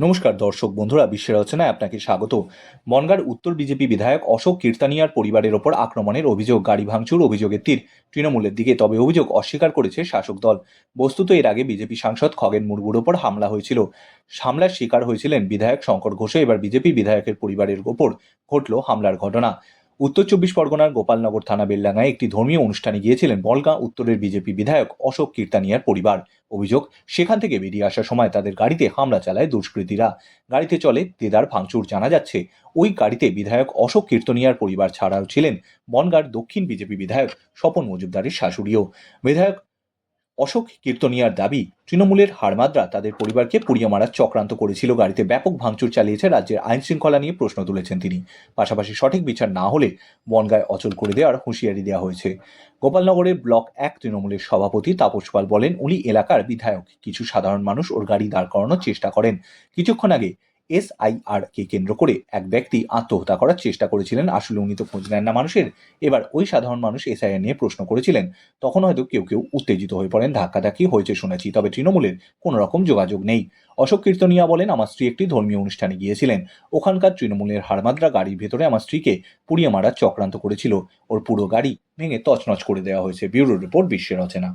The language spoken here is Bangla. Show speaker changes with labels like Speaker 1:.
Speaker 1: নমস্কার দর্শক বন্ধুরা বিশ্বের রচনায় আপনাকে স্বাগত। বনগাঁর উত্তর বিজেপি বিধায়ক অশোক কীর্তানিয়ার পরিবারের ওপর আক্রমণের অভিযোগ, গাড়ি ভাঙচুর অভিযোগের তীর তৃণমূলের দিকে, তবে অভিযোগ অস্বীকার করেছে শাসক দল। বস্তুত এর আগে বিজেপি সাংসদ খগেন মুর্মুর ওপর হামলা হয়েছিল। হামলার শিকার হয়েছিলেন বিধায়ক শঙ্কর ঘোষও এবার বিজেপি বিধায়কের পরিবারের ওপর ঘটল হামলার ঘটনা। উত্তর চব্বিশ পরগনার গোপালনগর থানা বেল্লাঙ্গায় একটি ধর্মীয় অনুষ্ঠানে গিয়েছিলেন বলগাঁ উত্তরের বিজেপি বিধায়ক অশোক কীর্তানিয়ার পরিবার। অভিযোগ, সেখান থেকে বেরিয়ে আসার সময় তাদের গাড়িতে হামলা চালায় দুষ্কৃতীরা। গাড়িতে চলে দেদার ভাঙচুর জানা যাচ্ছে, ওই গাড়িতে বিধায়ক অশোক কীর্তনিয়ার পরিবার ছাড়াও ছিলেন বনগাঁর দক্ষিণ বিজেপি বিধায়ক স্বপন মজুমদারের শাশুড়িও। বিধায়ক অশোক কীর্তনিয়ার দাবি, তৃণমূলের হারমাদরা তাদের পরিবারকে পুড়িয়ে মারার চক্রান্ত করেছিল। গাড়িতে ব্যাপক ভাঙচুর চালিয়েছে রাজ্যের আইন শৃঙ্খলা নিয়ে প্রশ্ন তুলেছেন তিনি। পাশাপাশি সঠিক বিচার না হলে বনগায় অচল করে দেওয়ার হুঁশিয়ারি দেওয়া হয়েছে। গোপালনগরের ব্লক এক তৃণমূলের সভাপতি তাপস পাল বলেন, উনি এলাকার বিধায়ক। কিছু সাধারণ মানুষ ওর গাড়ি দাঁড় করানোর চেষ্টা করেন। কিছুক্ষণ আগে এসআইআর কে কেন্দ্র করে এক ব্যক্তি আত্মহত্যা করার চেষ্টা করেছিলেন। আসলে উনি তো খোঁজ নেন না মানুষের। এবার ওই সাধারণ মানুষ এসআইআর নিয়ে প্রশ্ন করেছিলেন। তখন হয়তো কেউ কেউ উত্তেজিত হয়ে পড়েন, ধাক্কাধাক্কি হয়েছে শুনেছি, তবে তৃণমূলের কোনো রকম যোগাযোগ নেই। অশোক কীর্তনিয়া বলেন, আমার স্ত্রী একটি ধর্মীয় অনুষ্ঠানে গিয়েছিলেন। ওখানকার তৃণমূলের হারমাদ্রা গাড়ির ভেতরে আমার স্ত্রীকে পুড়িয়ে মারার চক্রান্ত করেছিল। ওর পুরো গাড়ি ভেঙে তছনছ করে দেওয়া হয়েছে। ব্যুরো রিপোর্ট বিশ্বের রচনা